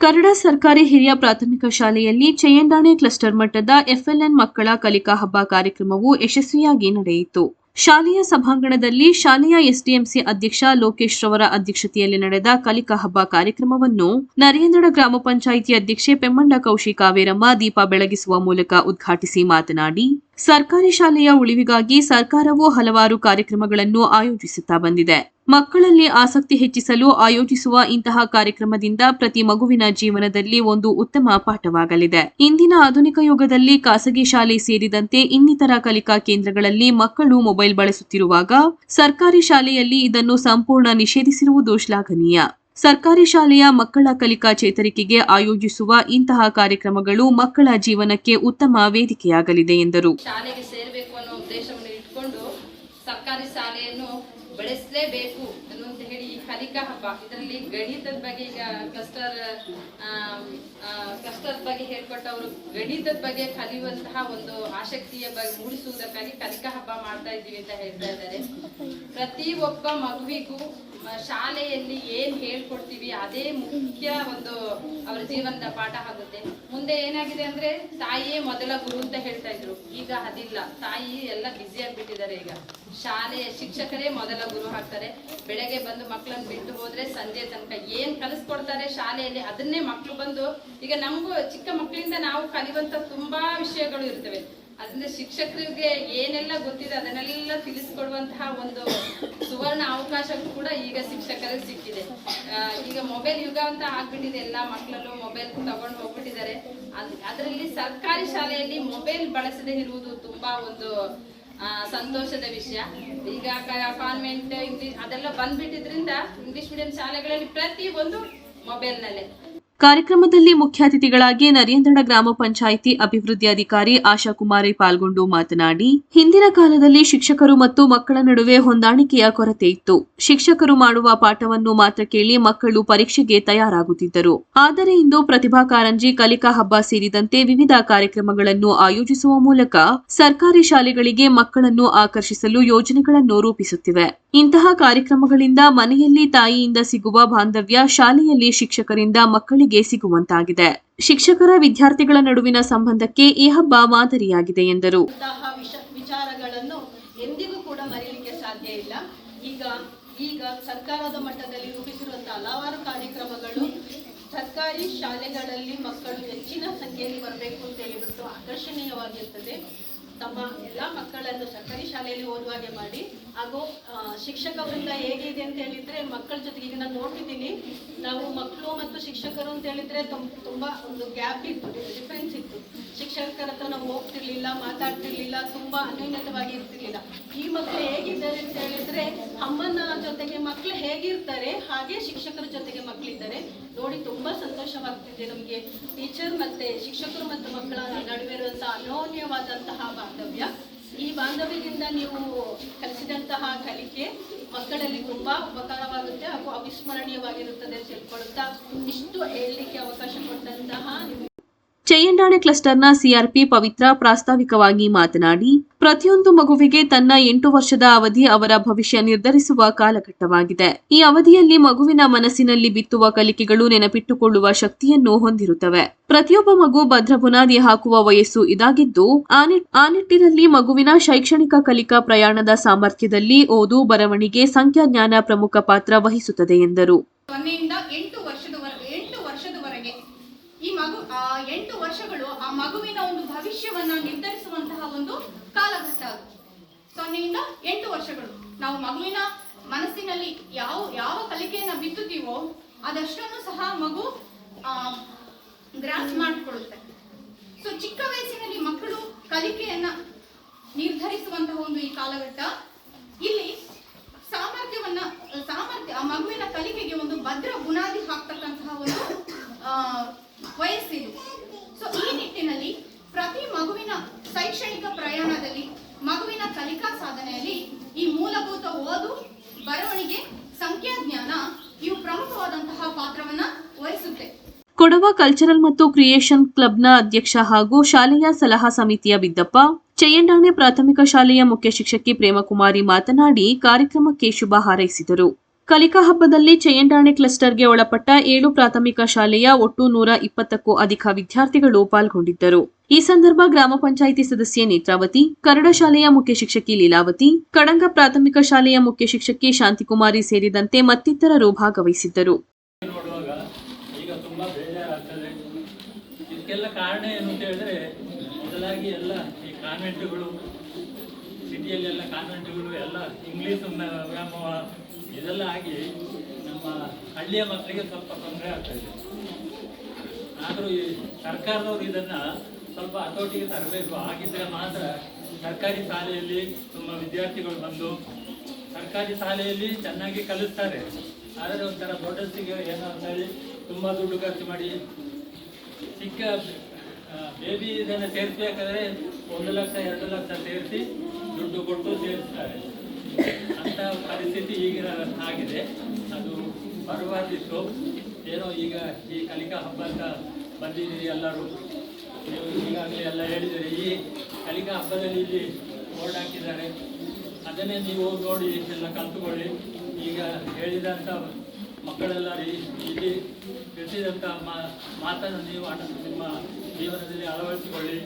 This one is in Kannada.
ಕರಡ ಸರ್ಕಾರಿ ಹಿರಿಯ ಪ್ರಾಥಮಿಕ ಶಾಲೆಯಲ್ಲಿ ಚಯಂಡಾಣೆ ಕ್ಲಸ್ಟರ್ ಮಟ್ಟದ ಎಫ್ಎಲ್ಎನ್ ಮಕ್ಕಳ ಕಲಿಕಾ ಹಬ್ಬ ಕಾರ್ಯಕ್ರಮವು ಯಶಸ್ವಿಯಾಗಿ ನಡೆಯಿತು. ಶಾಲೆಯ ಸಭಾಂಗಣದಲ್ಲಿ ಶಾಲೆಯ ಎಸ್ಡಿಎಂಸಿ ಅಧ್ಯಕ್ಷ ಲೋಕೇಶ್ ರವರ ಅಧ್ಯಕ್ಷತೆಯಲ್ಲಿ ನಡೆದ ಕಲಿಕಾ ಹಬ್ಬ ಕಾರ್ಯಕ್ರಮವನ್ನು ನರೇಂದ್ರ ಗ್ರಾಮ ಪಂಚಾಯಿತಿ ಅಧ್ಯಕ್ಷೆ ಪೆಮ್ಮಂಡ ಕೌಶಿ ಕಾವೇರಮ್ಮ ದೀಪ ಬೆಳಗಿಸುವ ಮೂಲಕ ಉದ್ಘಾಟಿಸಿ ಮಾತನಾಡಿ ಸರ್ಕಾರಿ ಶಾಲೆಯ ಉಳಿವಿಗಾಗಿ ಸರ್ಕಾರವು ಹಲವಾರು ಕಾರ್ಯಕ್ರಮಗಳನ್ನು ಆಯೋಜಿಸುತ್ತಾ ಬಂದಿದೆ. ಮಕ್ಕಳಲ್ಲಿ ಆಸಕ್ತಿ ಹೆಚ್ಚಿಸಲು ಆಯೋಜಿಸುವ ಇಂತಹ ಕಾರ್ಯಕ್ರಮದಿಂದ ಪ್ರತಿ ಮಗುವಿನ ಜೀವನದಲ್ಲಿ ಒಂದು ಉತ್ತಮ ಪಾಠವಾಗಲಿದೆ. ಇಂದಿನ ಆಧುನಿಕ ಯುಗದಲ್ಲಿ ಖಾಸಗಿ ಶಾಲೆ ಸೇರಿದಂತೆ ಇನ್ನಿತರ ಕಲಿಕಾ ಕೇಂದ್ರಗಳಲ್ಲಿ ಮಕ್ಕಳು ಮೊಬೈಲ್ ಬಳಸುತ್ತಿರುವಾಗ ಸರ್ಕಾರಿ ಶಾಲೆಯಲ್ಲಿ ಇದನ್ನು ಸಂಪೂರ್ಣ ನಿಷೇಧಿಸಿರುವುದು ಶ್ಲಾಘನೀಯ. ಸರ್ಕಾರಿ ಶಾಲೆಯ ಮಕ್ಕಳ ಕಲಿಕಾ ಚೇತರಿಕೆಗೆ ಆಯೋಜಿಸುವ ಇಂತಹ ಕಾರ್ಯಕ್ರಮಗಳು ಮಕ್ಕಳ ಜೀವನಕ್ಕೆ ಉತ್ತಮ ವೇದಿಕೆಯಾಗಲಿದೆ ಎಂದರು. ಶಾಲೆಗೆ ಸೇರಬೇಕು ಅನ್ನೋ ಉದ್ದೇಶವನ್ನು ಇಟ್ಕೊಂಡು ಸರ್ಕಾರಿ ಶಾಲೆಯನ್ನು ಬೆಳೆಸಲೇಬೇಕು. ಕಲಿಕಾ ಹಬ್ಬ. ಇದರಲ್ಲಿ ಗಣಿತದ ಬಗ್ಗೆ ಈಗ ಕ್ಲಸ್ಟರ್ ಕ್ಲಸ್ಟರ್ ಬಗ್ಗೆ ಹೇಳ್ಕೊಟ್ಟವರು ಗಣಿತದ ಬಗ್ಗೆ ಕಲಿಯುವಂತಹ ಒಂದು ಆಸಕ್ತಿಯ ಬಗ್ಗೆ ಮೂಡಿಸುವುದಕ್ಕಾಗಿ ಕಲಿಕಾ ಹಬ್ಬ ಮಾಡ್ತಾ ಇದ್ದೀವಿ ಅಂತ ಹೇಳ್ತಾ ಇದ್ದಾರೆ. ಪ್ರತಿ ಒಬ್ಬ ಮಗುವಿಗೂ ಶಾಲೆಯಲ್ಲಿ ಏನ್ ಹೇಳ್ಕೊಡ್ತೀವಿ ಅದೇ ಮುಖ್ಯ ಒಂದು ಅವರ ಜೀವನದ ಪಾಠ ಆಗುತ್ತೆ. ಮುಂದೆ ಏನಾಗಿದೆ ಅಂದ್ರೆ ತಾಯಿಯೇ ಮೊದಲ ಗುರು ಅಂತ ಹೇಳ್ತಾ ಇದ್ರು. ಈಗ ಅದಿಲ್ಲ. ತಾಯಿ ಎಲ್ಲ ಬ್ಯುಸಿ ಆಗ್ಬಿಟ್ಟಿದ್ದಾರೆ ಈಗ. ಶಾಲೆಯ ಶಿಕ್ಷಕರೇ ಮೊದಲ ಗುರು ಹಾಕ್ತಾರೆ ಬೆಳಗ್ಗೆ ಬಂದು ಮಕ್ಕಳನ್ನ ಬಿಟ್ಟು ಹೋದ್ರೆ ಸಂಜೆ ತನಕ ಏನ್ ಕಲಿಸ್ಕೊಡ್ತಾರೆ ಶಾಲೆಯಲ್ಲಿ ಅದನ್ನೇ ಮಕ್ಕಳು ಬಂದು, ಈಗ ನಮಗೂ ಚಿಕ್ಕ ಮಕ್ಕಳಿಂದ ನಾವು ಕಲಿಯುವಂತ ತುಂಬಾ ವಿಷಯಗಳು ಇರ್ತವೆ. ಅದರಿಂದ ಶಿಕ್ಷಕರಿಗೆ ಏನೆಲ್ಲ ಗೊತ್ತಿದೆ ಅದನ್ನೆಲ್ಲ ತಿಳಿಸ್ಕೊಡುವಂತಹ ಒಂದು ಸುವರ್ಣ ಅವಕಾಶ ಕೂಡ ಈಗ ಶಿಕ್ಷಕರಿಗೆ ಸಿಕ್ಕಿದೆ. ಈಗ ಮೊಬೈಲ್ ಯುಗ ಅಂತ ಆಗ್ಬಿಟ್ಟಿದೆ, ಎಲ್ಲ ಮಕ್ಕಳಲ್ಲೂ ಮೊಬೈಲ್ ತಗೊಂಡು ಹೋಗ್ಬಿಟ್ಟಿದ್ದಾರೆ. ಅದರಲ್ಲಿ ಸರ್ಕಾರಿ ಶಾಲೆಯಲ್ಲಿ ಮೊಬೈಲ್ ಬಳಸದೇ ಇರುವುದು ತುಂಬಾ ಒಂದು ಸಂತೋಷದ ವಿಷಯ. ಈಗ ಕಾನ್ವೆಂಟ್ ಇಂಗ್ಲಿಷ್ ಅದೆಲ್ಲ ಬಂದ್ಬಿಟ್ಟಿದ್ರಿಂದ ಇಂಗ್ಲಿಷ್ ಮೀಡಿಯಂ ಶಾಲೆಗಳಲ್ಲಿ ಪ್ರತಿ ಒಂದು ಮೊಬೈಲ್ನಲ್ಲೇ ಕಾರ್ಯಕ್ರಮದಲ್ಲಿ ಮುಖ್ಯ ಅತಿಥಿಗಳಾಗಿ ನರೇಂದ್ರ ಗ್ರಾಮ ಪಂಚಾಯಿತಿ ಅಭಿವೃದ್ಧಿ ಅಧಿಕಾರಿ ಆಶಾ ಕುಮಾರಿ ಪಾಲ್ಗೊಂಡು ಮಾತನಾಡಿ, ಹಿಂದಿನ ಕಾಲದಲ್ಲಿ ಶಿಕ್ಷಕರು ಮತ್ತು ಮಕ್ಕಳ ನಡುವೆ ಹೊಂದಾಣಿಕೆಯ ಕೊರತೆ ಇತ್ತು. ಶಿಕ್ಷಕರು ಮಾಡುವ ಪಾಠವನ್ನು ಮಾತ್ರ ಕೇಳಿ ಮಕ್ಕಳು ಪರೀಕ್ಷೆಗೆ ತಯಾರಾಗುತ್ತಿದ್ದರು. ಆದರೆ ಇಂದು ಪ್ರತಿಭಾ ಕಾರಂಜಿ, ಕಲಿಕಾ ಹಬ್ಬ ಸೇರಿದಂತೆ ವಿವಿಧ ಕಾರ್ಯಕ್ರಮಗಳನ್ನು ಆಯೋಜಿಸುವ ಮೂಲಕ ಸರ್ಕಾರಿ ಶಾಲೆಗಳಿಗೆ ಮಕ್ಕಳನ್ನು ಆಕರ್ಷಿಸಲು ಯೋಜನೆಗಳನ್ನು ರೂಪಿಸುತ್ತಿವೆ. ಇಂತಹ ಕಾರ್ಯಕ್ರಮಗಳಿಂದ ಮನೆಯಲ್ಲಿ ತಾಯಿಯಿಂದ ಸಿಗುವ ಬಾಂಧವ್ಯ ಶಾಲೆಯಲ್ಲಿ ಶಿಕ್ಷಕರಿಂದ ಮಕ್ಕಳಿಗೆ ಸಿಗುವಂತಾಗಿದೆ. ಶಿಕ್ಷಕರ ವಿದ್ಯಾರ್ಥಿಗಳ ನಡುವಿನ ಸಂಬಂಧಕ್ಕೆ ಈ ಹಬ್ಬ ಮಾದರಿಯಾಗಿದೆ ಎಂದರು. ವಿಚಾರಗಳನ್ನು ಎಂದಿಗೂ ಕೂಡ ಮರೆಯಲಿಕ್ಕೆ ಸಾಧ್ಯ ಇಲ್ಲ. ಈಗ ಈಗ ಸರ್ಕಾರದ ಮಟ್ಟದಲ್ಲಿ ರೂಪಿಸಿರುವಂತಹ ಹಲವಾರು ಕಾರ್ಯಕ್ರಮಗಳು ಸರ್ಕಾರಿ ಶಾಲೆಗಳಲ್ಲಿ ಮಕ್ಕಳು ಹೆಚ್ಚಿನ ಸಂಖ್ಯೆಯಲ್ಲಿ ಬರಬೇಕು ಅಂತ ಹೇಳಿಬಿಟ್ಟು ಆಕರ್ಷಣೀಯವಾಗಿರ್ತದೆ. ತಮ್ಮ ಎಲ್ಲ ಮಕ್ಕಳನ್ನು ಸರ್ಕಾರಿ ಶಾಲೆಯಲ್ಲಿ ಓದುವ ಹಾಗೆ ಮಾಡಿ, ಹಾಗೂ ಶಿಕ್ಷಕ ವೃಂದ ಹೇಗಿದೆ ಅಂತ ಹೇಳಿದ್ರೆ ಮಕ್ಕಳ ಜೊತೆಗೆ ಈಗ ನಾನು ನೋಡ್ತಿದ್ದೀನಿ, ನಾವು ಮಕ್ಕಳು ಮತ್ತು ಶಿಕ್ಷಕರು ಅಂತ ಹೇಳಿದ್ರೆ ತುಂಬಾ ಒಂದು ಗ್ಯಾಪ್ ಇತ್ತು ಡಿಫ್ರೆನ್ಸ್ ಇತ್ತು. ಶಿಕ್ಷಕರ ಹತ್ರ ನಾವು ಹೋಗ್ತಿರ್ಲಿಲ್ಲ, ಮಾತಾಡ್ತಿರ್ಲಿಲ್ಲ, ತುಂಬಾ ಅನ್ಯೂನ್ಯತವಾಗಿ ಇರ್ತಿರ್ಲಿಲ್ಲ. ಈ ಮಕ್ಕಳು ಹೇಗಿದ್ದಾರೆ ಅಂತ ಹೇಳಿದ್ರೆ ಅಮ್ಮನ ಜೊತೆಗೆ ಮಕ್ಕಳು ಹೇಗಿರ್ತಾರೆ, ಹಾಗೆ ಶಿಕ್ಷಕರ ಜೊತೆಗೆ ಮಕ್ಕಳಿದ್ದಾರೆ ನೋಡಿ, ತುಂಬಾ ಸಂತೋಷವಾಗ್ತಿದೆ ನಮಗೆ. ಟೀಚರ್ ಮತ್ತೆ ಶಿಕ್ಷಕರು ಮತ್ತು ಮಕ್ಕಳ ನಡುವೆ ಇರುವಂತಹ ಅನ್ಯೋನ್ಯವಾದಂತಹ ಬಾಂಧವ್ಯದಿಂದ ನೀವು ಕಲಿಸಿದಂತಹ ಕಲಿಕೆ ಮಕ್ಕಳಲ್ಲಿ ತುಂಬಾ ಉಪಕಾರವಾಗುತ್ತೆ ಹಾಗೂ ಅವಿಸ್ಮರಣೀಯವಾಗಿರುತ್ತದೆ ಅಂತ ತಿಳ್ಕೊಳ್ತಾ ಇಷ್ಟು ಹೇಳಲಿಕ್ಕೆ ಅವಕಾಶ ಕೊಟ್ಟಂತಹ ಚಯ್ಯಂಡಾಣೆ ಕ್ಲಸ್ಟರ್ನ ಸಿಆರ್ಪಿ ಪವಿತ್ರ ಪ್ರಾಸ್ತಾವಿಕವಾಗಿ ಮಾತನಾಡಿ, ಪ್ರತಿಯೊಂದು ಮಗುವಿಗೆ ತನ್ನ ಎಂಟು ವರ್ಷದ ಅವಧಿ ಅವರ ಭವಿಷ್ಯ ನಿರ್ಧರಿಸುವ ಕಾಲಘಟ್ಟವಾಗಿದೆ. ಈ ಅವಧಿಯಲ್ಲಿ ಮಗುವಿನ ಮನಸ್ಸಿನಲ್ಲಿ ಬಿತ್ತುವ ಕಲಿಕೆಗಳು ನೆನಪಿಟ್ಟುಕೊಳ್ಳುವ ಶಕ್ತಿಯನ್ನು ಹೊಂದಿರುತ್ತವೆ. ಪ್ರತಿಯೊಬ್ಬ ಮಗು ಭದ್ರ ಬುನಾದಿ ಹಾಕುವ ವಯಸ್ಸು ಇದಾಗಿದ್ದು, ಆ ನಿಟ್ಟಿನಲ್ಲಿ ಮಗುವಿನ ಶೈಕ್ಷಣಿಕ ಕಲಿಕಾ ಪ್ರಯಾಣದ ಸಾಮರ್ಥ್ಯದಲ್ಲಿ ಓದು, ಬರವಣಿಗೆ, ಸಂಖ್ಯಾಜ್ಞಾನ ಪ್ರಮುಖ ಪಾತ್ರ ವಹಿಸುತ್ತದೆ ಎಂದರು ಸೊನ್ನೆಯಿಂದ ಎಂಟು ವರ್ಷದವರೆಗೆ ಎಂಟು ವರ್ಷದವರೆಗೆ ಈ ಮಗು ಆ ಎಂಟು ವರ್ಷಗಳು ಆ ಮಗುವಿನ ಒಂದು ಭವಿಷ್ಯವನ್ನ ನಿರ್ಧರಿಸುವಂತಹ ಒಂದು ಕಾಲಘಟ್ಟ. ಅದು ಸೊನ್ನೆಯಿಂದ ಎಂಟು ವರ್ಷಗಳು. ನಾವು ಮಗುವಿನ ಮನಸ್ಸಿನಲ್ಲಿ ಯಾವ ಯಾವ ಕಲಿಕೆಯನ್ನ ಬಿತ್ತುತ್ತೀವೋ ಅದಷ್ಟನ್ನು ಸಹ ಮಗು ಗ್ರಾಸ್ ಮಾಡಿಕೊಳ್ಳುತ್ತೆ. ಸೊ ಚಿಕ್ಕ ವಯಸ್ಸಿನಲ್ಲಿ ಮಕ್ಕಳು ಕಲಿಕೆಯನ್ನ ನಿರ್ಧರಿಸುವಂತಹ ಒಂದು ಈ ಕಾಲಘಟ್ಟ. ಇಲ್ಲಿ ಸಾಮರ್ಥ್ಯವನ್ನ, ಸಾಮರ್ಥ್ಯ, ಆ ಮಗುವಿನ ಕಲಿಕೆಗೆ ಒಂದು ಭದ್ರ ಬುನಾದಿ ಹಾಕ್ತಕ್ಕಂತಹ ಒಂದು ವಯಸ್ಸಿದು ಸೊ ಈ ನಿಟ್ಟಿನಲ್ಲಿ ಪ್ರತಿ ಮಗುವಿನ ಶೈಕ್ಷಣಿಕ ಪ್ರಯಾಣದಲ್ಲಿ ಮಗುವಿನ ಕಲಿಕಾ ಸಾಧನೆಯಲ್ಲಿ ಈ ಮೂಲಭೂತ ಓದು, ಬರವಣಿಗೆ ಸಂಖ್ಯಾಜ್ಞಾನ ಇವು ಪ್ರಮುಖವಾದಂತಹ ಪಾತ್ರವನ್ನ ವಹಿಸುತ್ತೆ. ಕೊಡವ ಕಲ್ಚರಲ್ ಮತ್ತು ಕ್ರಿಯೇಷನ್ ಕ್ಲಬ್ನ ಅಧ್ಯಕ್ಷ ಹಾಗೂ ಶಾಲೆಯ ಸಲಹಾ ಸಮಿತಿಯ ಬಿದ್ದಪ್ಪ ಚಯ್ಯಂಡಾಣೆ ಪ್ರಾಥಮಿಕ ಶಾಲೆಯ ಮುಖ್ಯ ಶಿಕ್ಷಕಿ ಪ್ರೇಮಕುಮಾರಿ ಮಾತನಾಡಿ ಕಾರ್ಯಕ್ರಮಕ್ಕೆ ಶುಭ ಹಾರೈಸಿದರು. ಕಲಿಕಾ ಹಬ್ಬದಲ್ಲಿ ಚಯಂಡಾಣೆ ಕ್ಲಸ್ಟರ್ಗೆ ಒಳಪಟ್ಟ ಏಳು ಪ್ರಾಥಮಿಕ ಶಾಲೆಯ ಒಟ್ಟು ನೂರ ಇಪ್ಪತ್ತಕ್ಕೂ ಅಧಿಕ ವಿದ್ಯಾರ್ಥಿಗಳು ಪಾಲ್ಗೊಂಡಿದ್ದರು. ಈ ಸಂದರ್ಭ ಗ್ರಾಮ ಪಂಚಾಯಿತಿ ಸದಸ್ಯೆ ನೇತ್ರಾವತಿ ಕರಡ ಶಾಲೆಯ ಮುಖ್ಯ ಶಿಕ್ಷಕಿ ಲೀಲಾವತಿ, ಕಡಂಗ ಪ್ರಾಥಮಿಕ ಶಾಲೆಯ ಮುಖ್ಯ ಶಿಕ್ಷಕಿ ಶಾಂತಿಕುಮಾರಿ ಸೇರಿದಂತೆ ಮತ್ತಿತರರು ಭಾಗವಹಿಸಿದ್ದರು. ಕಾರಣ ಏನು ಅಂತ ಹೇಳಿದ್ರೆ, ಮೊದಲಾಗಿ ಎಲ್ಲ ಈ ಕಾನ್ವೆಂಟ್ಗಳು ಸಿಟಿಯಲ್ಲೆಲ್ಲ ಕಾನ್ವೆಂಟ್ಗಳು ಎಲ್ಲ ಇಂಗ್ಲೀಷ್ ವ್ಯಾಮೋಹ ಇದೆಲ್ಲ ಆಗಿ ನಮ್ಮ ಹಳ್ಳಿಯ ಮಕ್ಕಳಿಗೆ ಸ್ವಲ್ಪ ತೊಂದರೆ ಆಗ್ತಾ ಇದೆ. ಆದರೂ ಈ ಸರ್ಕಾರದವರು ಇದನ್ನು ಸ್ವಲ್ಪ ಹತೋಟಿಗೆ ತರಬೇಕು. ಆಗಿದ್ದರೆ ಮಾತ್ರ ಸರ್ಕಾರಿ ಶಾಲೆಯಲ್ಲಿ ತುಂಬ ವಿದ್ಯಾರ್ಥಿಗಳು ಬಂದು ಸರ್ಕಾರಿ ಶಾಲೆಯಲ್ಲಿ ಚೆನ್ನಾಗಿ ಕಲಿಸ್ತಾರೆ. ಆದರೆ ಒಂಥರ ದೊಡ್ಡಸ್ಸಿಗೆ ಏನೋ ಅಂತೇಳಿ ತುಂಬ ದುಡ್ಡು ಖರ್ಚು ಮಾಡಿ ಚಿಕ್ಕ ಬೇಬಿ ಇದನ್ನು ಸೇರಿಸಬೇಕಾದ್ರೆ ಒಂದು ಲಕ್ಷ, ಎರಡು ಲಕ್ಷ ಸೇರಿಸಿ ದುಡ್ಡು ಕೊಟ್ಟು ಸೇರಿಸ್ತಾರೆ ಅಂತ ಪರಿಸ್ಥಿತಿ ಈಗಿನ ಆಗಿದೆ. ಅದು ಬರಬಾರ್ದಿತ್ತು ಏನೋ ಈಗ ಈ ಕಲಿಕಾ ಹಬ್ಬ ಅಂತ ಬಂದಿದ್ದೀರಿ ಎಲ್ಲರೂ. ನೀವು ಈಗಾಗಲೇ ಎಲ್ಲ ಹೇಳಿದರೆ ಈ ಕಲಿಕಾ ಹಬ್ಬದಲ್ಲಿ ಇಲ್ಲಿ ಬೋರ್ಡ್ ಹಾಕಿದ್ದಾರೆ. ಅದನ್ನೇ ನೀವು ನೋಡಿ ಎಲ್ಲ ಕಲ್ತುಕೊಳ್ಳಿ. ಈಗ ಹೇಳಿದಂಥ ಮಕ್ಕಳೆಲ್ಲ ಇಲ್ಲಿ ತಿಳಿಸಿದಂಥ ಮಾತನ್ನು ನೀವು ಆಟ ನಿಮ್ಮ ಜೀವನದಲ್ಲಿ ಅಳವಡಿಸಿಕೊಳ್ಳಿ.